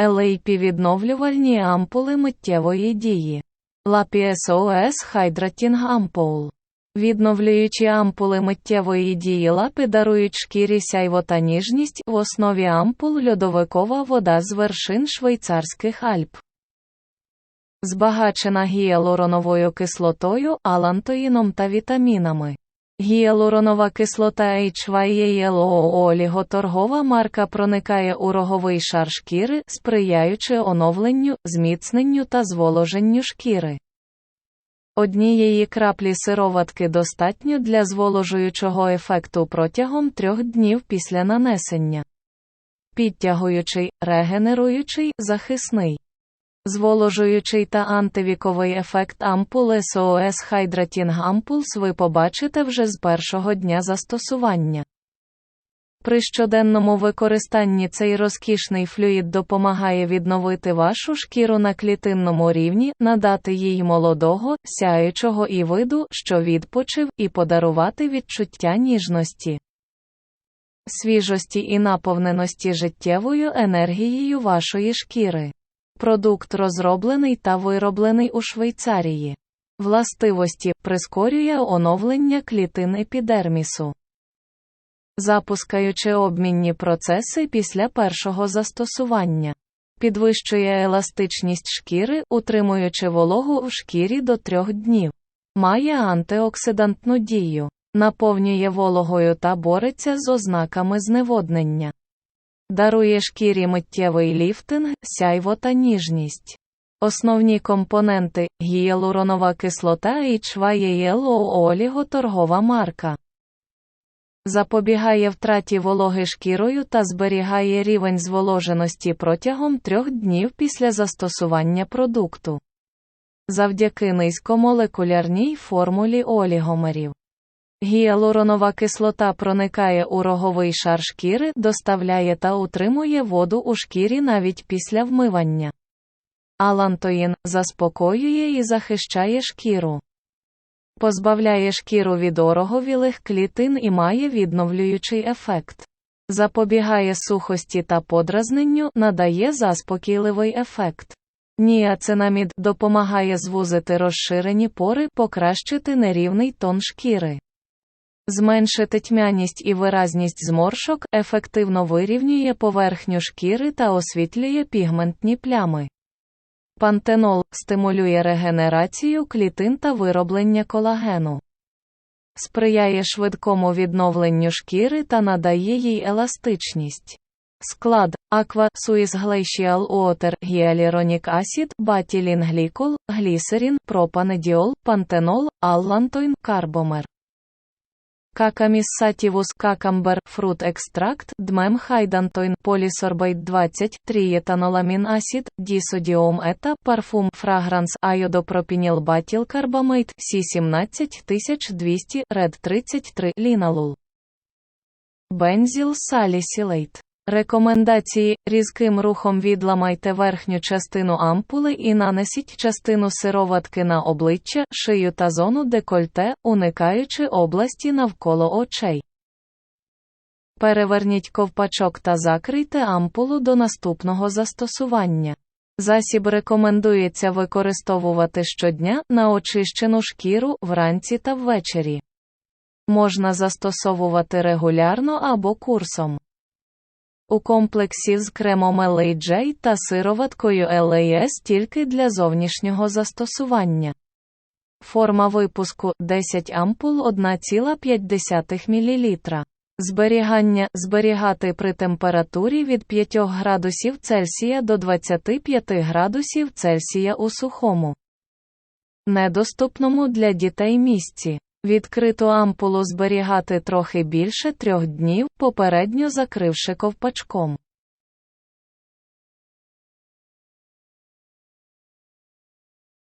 LAP відновлювальні ампули миттєвої дії. LAPI-SOS Hydrating Ampoule. Відновлюючі ампули миттєвої дії лапи дарують шкірі сяйво та ніжність, в основі ампул льодовикова вода з вершин швейцарських Альп. Збагачена гіалуроновою кислотою, алантоїном та вітамінами. Гіалуронова кислота HYALO оліготоргова марка проникає у роговий шар шкіри, сприяючи оновленню, зміцненню та зволоженню шкіри. Однієї краплі сироватки достатньо для зволожуючого ефекту протягом трьох днів після нанесення. Підтягуючий, регенеруючий, захисний. Зволожуючий та антивіковий ефект ампул SOS Hydrating Ampules ви побачите вже з першого дня застосування. При щоденному використанні цей розкішний флюїд допомагає відновити вашу шкіру на клітинному рівні, надати їй молодого, сяючого і виду, що відпочив, і подарувати відчуття ніжності, свіжості і наповненості життєвою енергією вашої шкіри. Продукт розроблений та вироблений у Швейцарії. Властивості прискорює оновлення клітин епідермісу, запускаючи обмінні процеси після першого застосування, підвищує еластичність шкіри, утримуючи вологу в шкірі до трьох днів, має антиоксидантну дію, наповнює вологою та бореться з ознаками зневоднення. Дарує шкірі миттєвий ліфтинг, сяйво та ніжність. Основні компоненти гіалуронова кислота HYALO оліготоргова марка. Запобігає втраті вологи шкірою та зберігає рівень зволоженості протягом трьох днів після застосування продукту. Завдяки низькомолекулярній формулі олігомерів. Гіалуронова кислота проникає у роговий шар шкіри, доставляє та утримує воду у шкірі навіть після вмивання. Алантоїн заспокоює і захищає шкіру. Позбавляє шкіру від ороговілих клітин і має відновлюючий ефект. Запобігає сухості та подразненню, надає заспокійливий ефект. Ніацинамід допомагає звузити розширені пори, покращити нерівний тон шкіри. Зменшити тьмяність і виразність зморшок, ефективно вирівнює поверхню шкіри та освітлює пігментні плями. Пантенол стимулює регенерацію клітин та вироблення колагену. Сприяє швидкому відновленню шкіри та надає їй еластичність. Склад Aqua Suis Glacial Water Hyaluronic Acid Батілін глікол, глісерін, пропанедіол, пантенол, аллантоін, карбомер. Какаміс сатівус какамбер фрут екстракт дмем хайдантойн полісорбейт 20 трієтаноламін асід дісодіом ета парфум фрагранс айодопропініл батіл карбамейт сі 17200 ред 33 ліналул бензіл салісілейт Рекомендації різким рухом відламайте верхню частину ампули і нанесіть частину сироватки на обличчя, шию та зону декольте, уникаючи області навколо очей. Переверніть ковпачок та закрийте ампулу до наступного застосування. Засіб рекомендується використовувати щодня на очищену шкіру вранці та ввечері. Можна застосовувати регулярно або курсом. У комплексі з кремом LAJ та сироваткою LAS тільки для зовнішнього застосування. Форма випуску 10 ампул 1,5 мл. Зберігання зберігати при температурі від 5 градусів Цельсія до 25 градусів Цельсія у сухому. Недоступному для дітей місці. Відкриту ампулу зберігати трохи більше трьох днів, попередньо закривши ковпачком.